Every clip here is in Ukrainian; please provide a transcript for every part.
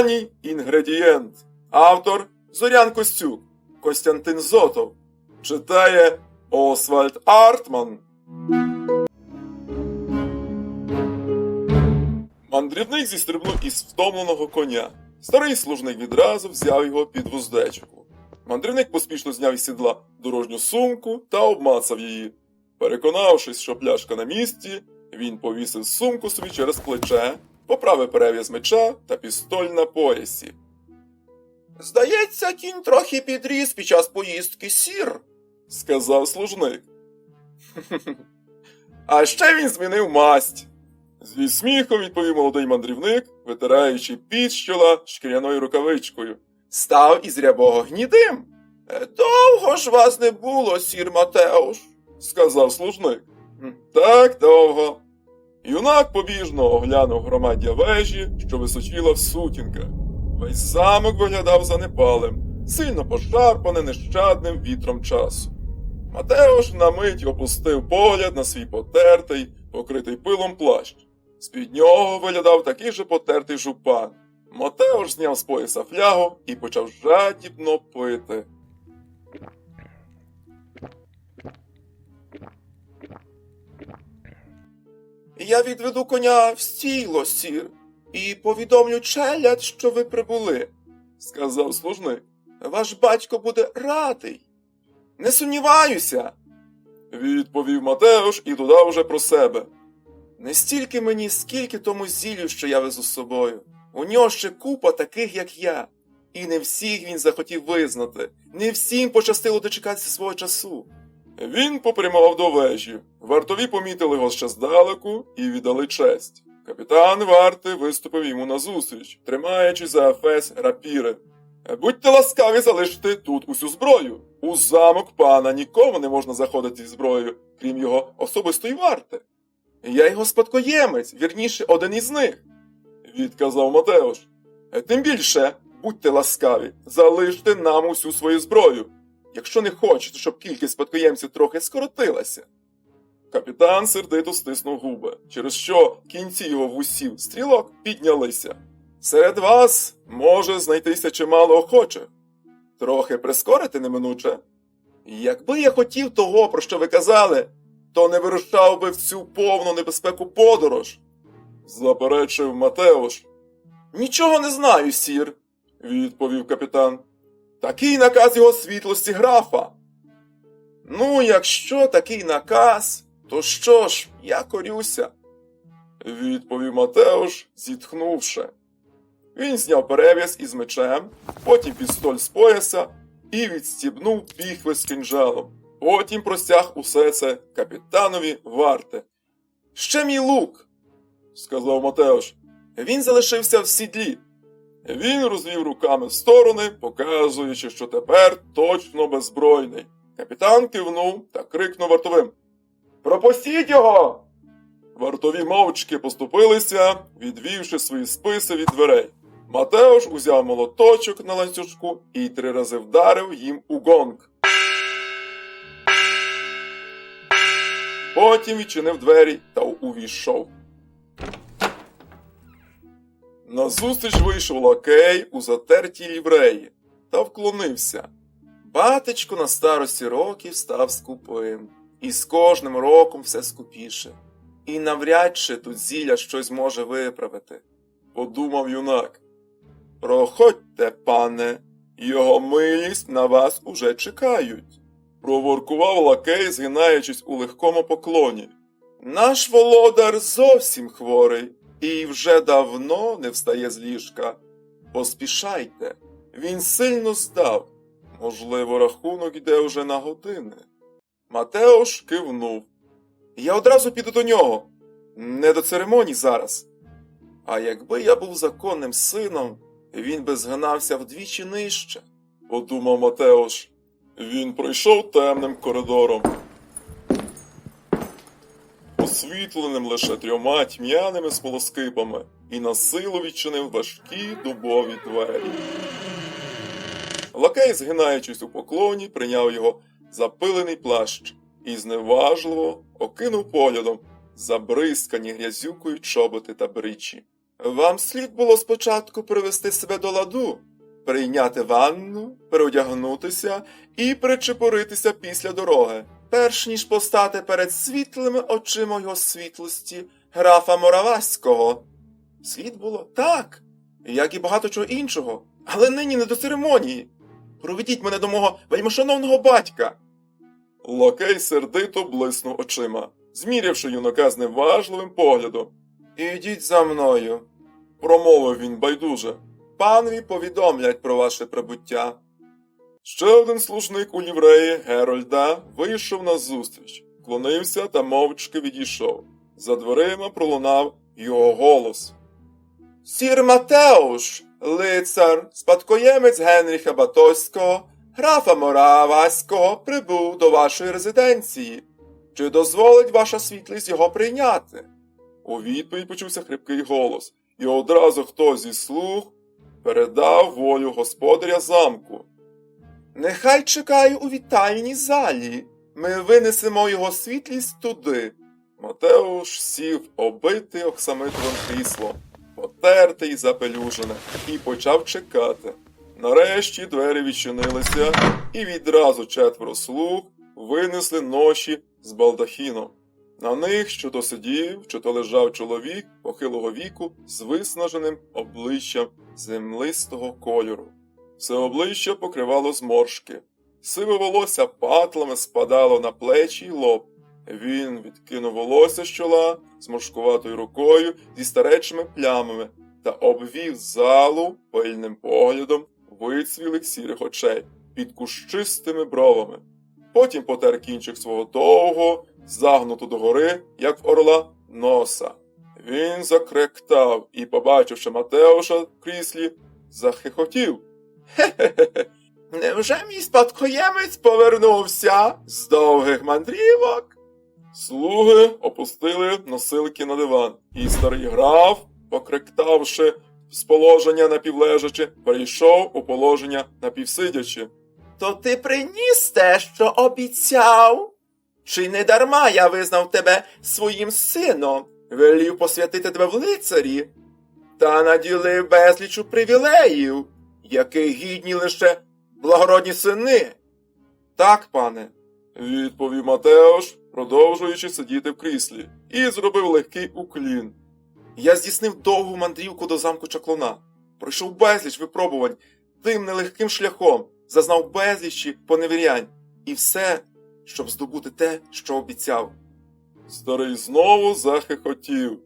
Останній інгредієнт. Автор Зорян Костюк. Костянтин Зотов. Читає Освальд Артман. Мандрівник зістрибнув із втомленого коня. Старий служник відразу взяв його під вуздечку. Мандрівник поспішно зняв із сідла дорожню сумку та обмацав її. Переконавшись, що пляшка на місці, він повісив сумку собі через плече, поправив перев'яз меча та пістоль на поясі. Здається, кінь трохи підріс під час поїздки сір, сказав служник. А ще він змінив масть. Зі сміхом відповів молодий мандрівник, витираючи під з чола шкіряною рукавичкою. Став із рябого гнідим. «Е, Довго ж вас не було, сір Матеуш, сказав служник. Так довго. Юнак побіжно оглянув громаддя вежі, що височіла в сутінках. Весь замок виглядав занепалим, сильно пошарпаний нещадним вітром часу. Матеуш на мить опустив погляд на свій потертий, покритий пилом плащ. З-під нього виглядав такий же потертий жупан. Матеуш зняв з пояса флягу і почав жадібно пити. Я відведу коня в стіло, сір, і повідомлю челядь, що ви прибули, сказав служник. Ваш батько буде радий. Не сумніваюся, відповів Матеуш і додав уже про себе. Не стільки мені, скільки тому зіллю, що я везу з собою. У нього ще купа таких, як я. І не всіх він захотів визнати, не всім пощастило дочекатися свого часу. Він попрямував до вежі. Вартові помітили його ще здалеку і віддали честь. Капітан варти виступив йому назустріч, тримаючи за ефес рапіри. Будьте ласкаві залишити тут усю зброю. У замок пана нікому не можна заходити зі зброєю, крім його особистої варти. Я його спадкоємець, вірніше, один із них, відказав Матеуш. «Е, Тим більше, будьте ласкаві, залиште нам усю свою зброю, якщо не хочете, щоб кількість спадкоємців трохи скоротилася. Капітан сердито стиснув губи, через що кінці його вусів стрілок піднялися. Серед вас може знайтися чимало охочих. Трохи прискорити неминуче. Якби я хотів того, про що ви казали, то не вирушав би в цю повну небезпеку подорож, заперечив Матеуш. Нічого не знаю, сір, відповів капітан. Такий наказ його світлості графа. Ну, якщо такий наказ, то що ж, я корюся, відповів Матеуш, зітхнувши. Він зняв перев'яз із мечем, потім пістоль з пояса і відстібнув піхви з кинджалом. Потім простяг усе це капітанові варти. Ще мій лук, сказав Матеуш. Він залишився в сідлі. Він розвів руками в сторони, показуючи, що тепер точно беззбройний. Капітан кивнув та крикнув вартовим. Пропустіть його! Вартові мовчки поступилися, відвівши свої списи від дверей. Матеуш узяв молоточок на ланцюжку і три рази вдарив їм у гонг. Потім відчинив двері та увійшов. Назустріч вийшов лакей у затертій лівреї та вклонився. Батечко на старості років став скупим, і з кожним роком все скупіше. І навряд чи тут зілля щось може виправити, подумав юнак. Проходьте, пане, його милість на вас уже чекають, проворкував лакей, згинаючись у легкому поклоні. Наш володар зовсім хворий і вже давно не встає з ліжка. Поспішайте, він сильно здав. Можливо, рахунок йде уже на години. Матеош кивнув. Я одразу піду до нього. Не до церемоній зараз. А якби я був законним сином, він би згинався вдвічі нижче, подумав Матеош. Він пройшов темним коридором, освітленим лише трьома тьмяними смолоскипами, і на силу відчинив важкі дубові двері. Лакей, згинаючись у поклоні, прийняв його запилений плащ і зневажливо окинув поглядом забризкані грязюкою чоботи та бричі. Вам слід було спочатку привести себе до ладу, прийняти ванну, переодягнутися і причепуритися після дороги, перш ніж постати перед світлими очима його світлості графа Мораваського. Слід було так, як і багато чого іншого, але нині не до церемонії. Проведіть мене до мого вельмишановного батька. Локей сердито блиснув очима, змірявши юнака з неважливим поглядом. Ідіть за мною, промовив він байдуже. Панові повідомлять про ваше прибуття. Ще один служник у лівреї Герольда вийшов на зустріч, клонився та мовчки відійшов. За дверима пролунав його голос. Сір Матеуш, лицар, спадкоємець Генріха Батоського, графа Мораваського, прибув до вашої резиденції. Чи дозволить ваша світлість його прийняти? У відповідь почувся хрипкий голос, і одразу хтось зі слуг передав волю господаря замку. Нехай чекає у вітальній залі. Ми винесемо його світлість туди. Матеуш сів обитий оксамитовим кріслом, потертий і запелюжене, і почав чекати. Нарешті двері відчинилися, і відразу четверо слуг винесли ноші з балдахіном. На них що то сидів, що то лежав чоловік похилого віку з виснаженим обличчям землистого кольору. Все обличчя покривало зморшки. Сиве волосся патлами спадало на плечі й лоб. Він відкинув волосся з чола зморшкуватою рукою зі старечими плямами та обвів залу пильним поглядом вицвілих сірих очей під кущистими бровами. Потім потер кінчик свого довгого, загнуту догори, як в орла, носа. Він закректав і, побачивши Матеуша в кріслі, захихотів. Хе-хе-хе. Невже мій спадкоємець повернувся з довгих мандрівок? Слуги опустили носилки на диван, і старий граф, покректавши з положення напівлежачи, перейшов у положення напівсидячи. То ти приніс те, що обіцяв? Чи не дарма я визнав тебе своїм сином, велів посвятити тебе в лицарі, та наділив безлічу привілеїв, яких гідні лише благородні сини. Так, пане, відповів Матеош, продовжуючи сидіти в кріслі, і зробив легкий уклін. Я здійснив довгу мандрівку до замку чаклуна, пройшов безліч випробувань тим нелегким шляхом, зазнав безлічі поневірянь, і все, щоб здобути те, що обіцяв. Старий знову захихотів.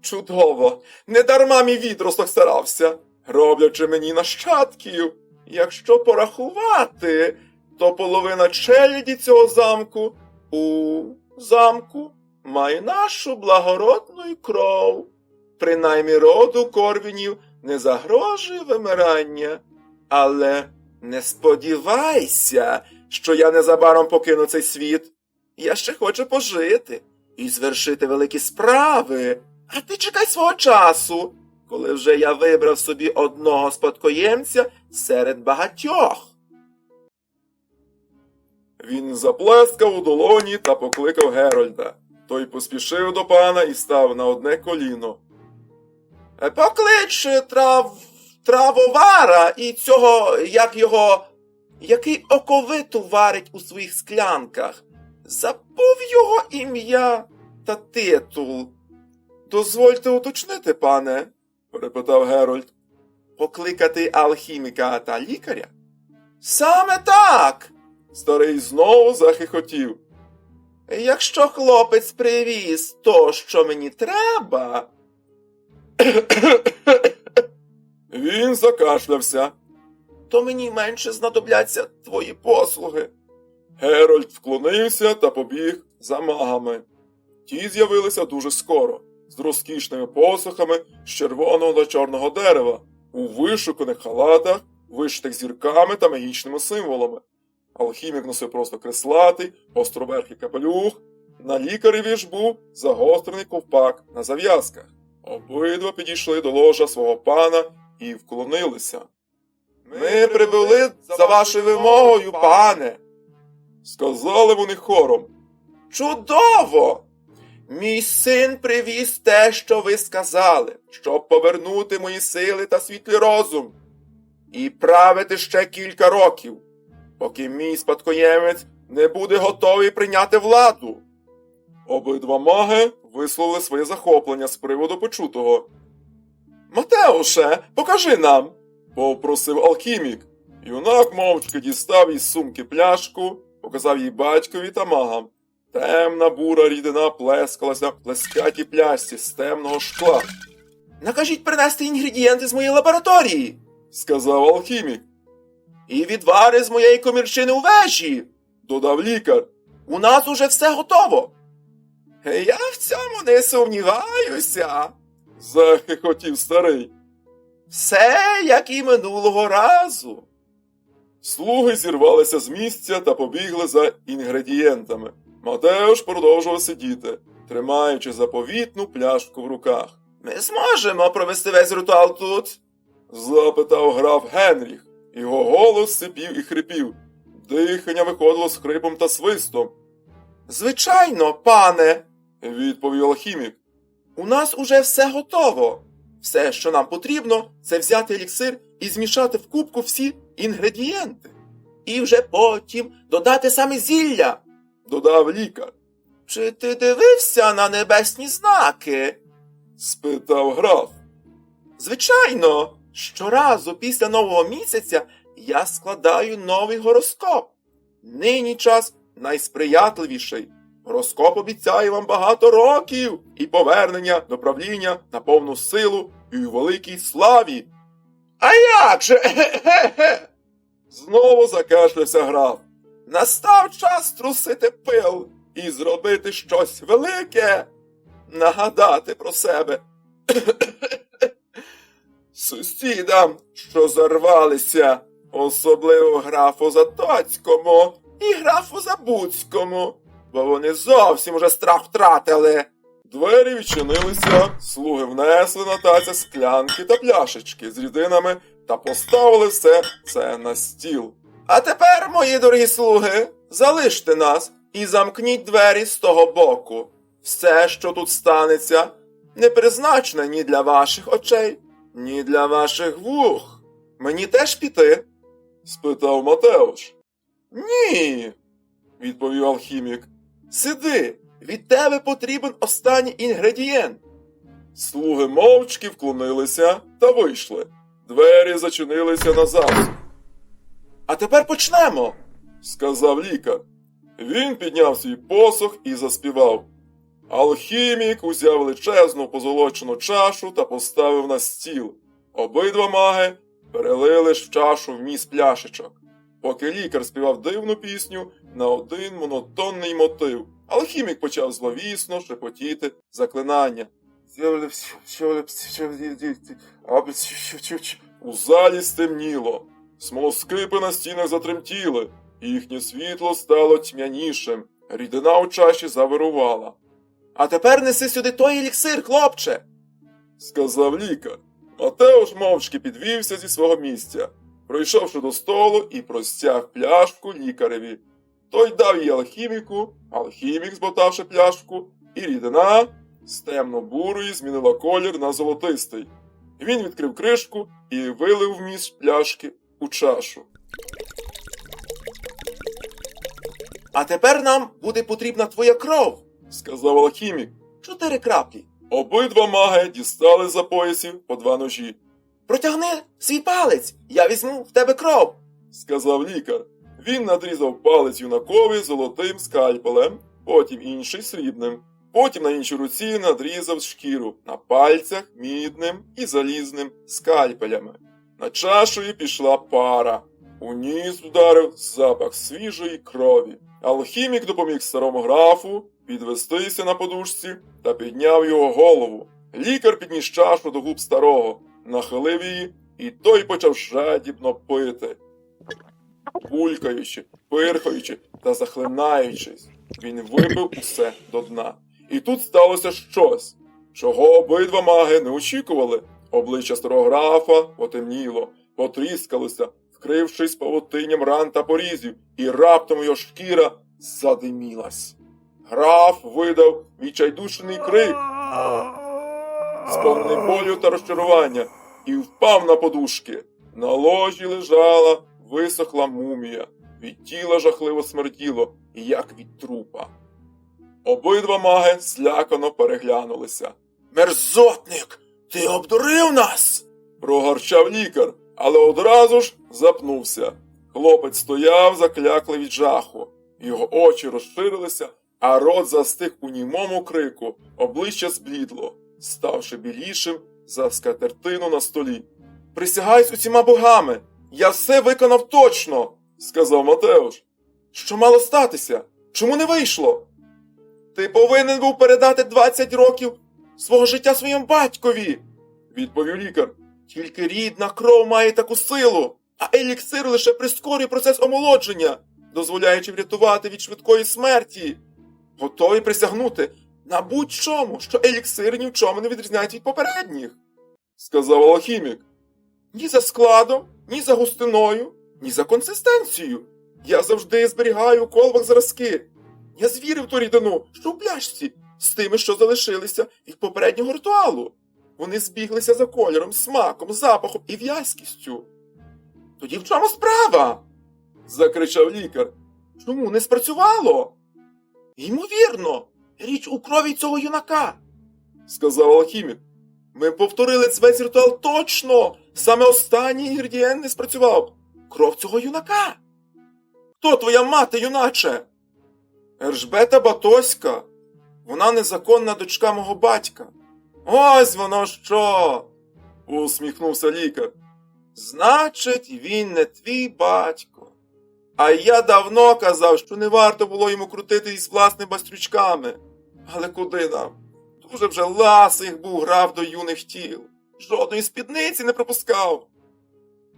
Чудово! Недарма мій відросток старався, роблячи мені нащадків. Якщо порахувати, то половина челяді цього замку у замку має нашу благородну кров. Принаймні роду корвінів не загрожує вимирання. Але не сподівайся, що я незабаром покину цей світ. Я ще хочу пожити і звершити великі справи. А ти чекай свого часу, коли вже я вибрав собі одного спадкоємця серед багатьох. Він заплескав у долоні та покликав Герольда. Той поспішив до пана і став на одне коліно. «Е, Поклич трав... травовара і цього, як його, який оковиту варить у своїх склянках. Забув його ім'я та титул. Дозвольте уточнити, пане, перепитав Герольд. Покликати алхіміка та лікаря? Саме так. Старий знову захихотів. Якщо хлопець привіз то, що мені треба. Він закашлявся. То мені менше знадобляться твої послуги. Герольд вклонився та побіг за магами. Ті з'явилися дуже скоро, з розкішними посохами з червоного та чорного дерева, у вишуканих халатах, вишитих зірками та магічними символами. Алхімік носив просто креслатий, островерхий капелюх, на лікареві ж був загострений ковпак на зав'язках. Обидва підійшли до ложа свого пана і вклонилися. Ми прибули за вашою вимогою, пане, сказали вони хором. Чудово! Мій син привіз те, що ви сказали, щоб повернути мої сили та світлий розум і правити ще кілька років, поки мій спадкоємець не буде готовий прийняти владу. Обидва маги висловили своє захоплення з приводу почутого. Матеуше, покажи нам, попросив алхімік. Юнак мовчки дістав із сумки пляшку, показав їй батькові та магам. Темна бура рідина плескалася в плескатій пляшці з темного шкла. Накажіть принести інгредієнти з моєї лабораторії, сказав алхімік. І відвари з моєї комірчини у вежі, додав лікар. У нас уже все готово. Я в цьому не сумніваюся, захихотів старий. Все, як і минулого разу. Слуги зірвалися з місця та побігли за інгредієнтами. Матеуш продовжував сидіти, тримаючи заповітну пляшку в руках. Ми зможемо провести весь ритуал тут? запитав граф Генріх. Його голос сипів і хрипів. Дихання виходило з хрипом та свистом. Звичайно, пане, відповів алхімік. У нас уже все готово. Все, що нам потрібно, це взяти еліксир і змішати в кубку всі інгредієнти. І вже потім додати саме зілля, додав лікар. Чи ти дивився на небесні знаки? спитав граф. Звичайно, щоразу після нового місяця я складаю новий гороскоп. Нині час найсприятливіший. Гороскоп обіцяє вам багато років і повернення до правління на повну силу і у великій славі. А як же? Знову закашлявся граф. Настав час трусити пил і зробити щось велике, нагадати про себе. Сусідам, що зарвалися, особливо графу Затоцькому і графу Забуцькому, бо вони зовсім уже страх втратили. Двері відчинилися, слуги внесли на таця склянки та пляшечки з рідинами та поставили все це на стіл. А тепер, мої дорогі слуги, залиште нас і замкніть двері з того боку. Все, що тут станеться, не призначене ні для ваших очей, ні для ваших вух. Мені теж піти? спитав Матеуш. Ні, відповів алхімік. Сиди, від тебе потрібен останній інгредієнт. Слуги мовчки вклонилися та вийшли. Двері зачинилися назад. А тепер почнемо, сказав лікар. Він підняв свій посох і заспівав. Алхімік узяв величезну позолочену чашу та поставив на стіл. Обидва маги перелили ж в чашу вміс пляшечок. Поки лікар співав дивну пісню на один монотонний мотив, алхімік почав зловісно шепотіти заклинання. У залі стемніло. Смолоскипи на стінах затремтіли, їхнє світло стало тьмянішим, рідина у чаші завирувала. А тепер неси сюди той еліксир, хлопче, сказав лікар. Матеуш мовчки підвівся зі свого місця, пройшовши до столу і простяг пляшку лікареві. Той дав її алхіміку, алхімік, зботавши пляшку, і рідина з темно-бурої змінила колір на золотистий. Він відкрив кришку і вилив вміст пляшки у чашу. А тепер нам буде потрібна твоя кров, сказав алхімік. Чотири краплі. Обидва маги дістали за поясів по два ножі. Протягни свій палець, я візьму в тебе кров, сказав лікар. Він надрізав палець юнакові золотим скальпелем, потім інший срібним. Потім на іншій руці надрізав шкіру на пальцях мідним і залізним скальпелями. На чашою пішла пара. У ніс вдарив запах свіжої крові. Алхімік допоміг старому графу підвестися на подушці та підняв його голову. Лікар підніс чашу до губ старого, нахилив її, і той почав жадібно пити. Булькаючи, пирхаючи та захлинаючись, він випив усе до дна. І тут сталося щось, чого обидва маги не очікували. Обличчя старого графа потемніло, потріскалося, вкрившись павутинням ран та порізів, і раптом його шкіра задимілась. Граф видав відчайдушений крик, сповнений болю та розчарування, і впав на подушки. На ложі лежала висохла мумія. Від тіла жахливо смерділо, як від трупа. Обидва маги злякано переглянулися. Мерзотник, ти обдурив нас. прогорчав лікар, але одразу ж запнувся. Хлопець стояв, заклякли від жаху. Його очі розширилися, а рот застиг у німому крику, обличчя зблідло, ставши білішим за скатертину на столі. Присягаюсь усіма богами, я все виконав точно, сказав Матеуш. Що мало статися? Чому не вийшло? Ти повинен був передати 20 років свого життя своєму батькові, відповів лікар. Тільки рідна кров має таку силу, а еліксир лише прискорює процес омолодження, дозволяючи врятувати від швидкої смерті. Готові присягнути на будь-чому, що еліксир ні в чому не відрізняється від попередніх, сказав алхімік. Ні за складом, ні за густиною, ні за консистенцією. Я завжди зберігаю у колбах зразки. Я звірив ту рідину, що в пляшці, з тими, що залишилися від попереднього ритуалу. Вони збіглися за кольором, смаком, запахом і в'язкістю. Тоді в чому справа? закричав лікар. Чому не спрацювало? Ймовірно, річ у крові цього юнака, сказав алхімік. Ми повторили весь ритуал точно. Саме останній інгредієнт не спрацював. Кров цього юнака. Хто твоя мати, юначе? Ержбета Батоська. Вона незаконна дочка мого батька. Ось воно що. усміхнувся лікар. Значить, він не твій батько. А я давно казав, що не варто було йому крутити із власними бастрючками. Але куди нам? Дуже вже ласих був грав до юних тіл. Жодної спідниці не пропускав.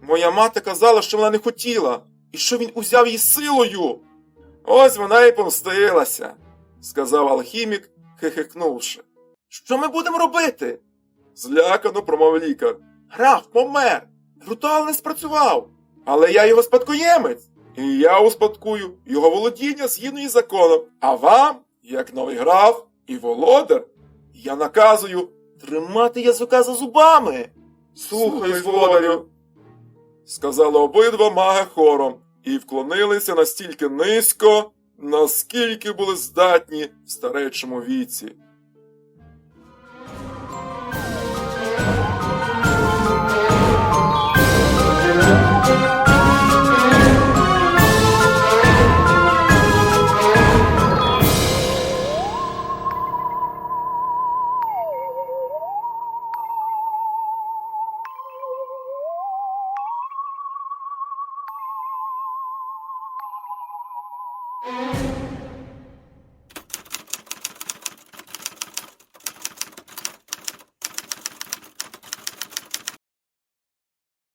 Моя мати казала, що вона не хотіла, і що він узяв її силою. Ось вона і помстилася, сказав алхімік, хихикнувши. Що ми будемо робити? злякано промовив лікар. Граф помер. Ритуал не спрацював. Але я його спадкоємець. І я успадкую його володіння згідно із законом. А вам, як новий граф і володар, я наказую тримати язика за зубами. Слухай, володарю, сказали обидва маги хором і вклонилися настільки низько, наскільки були здатні в старечому віці.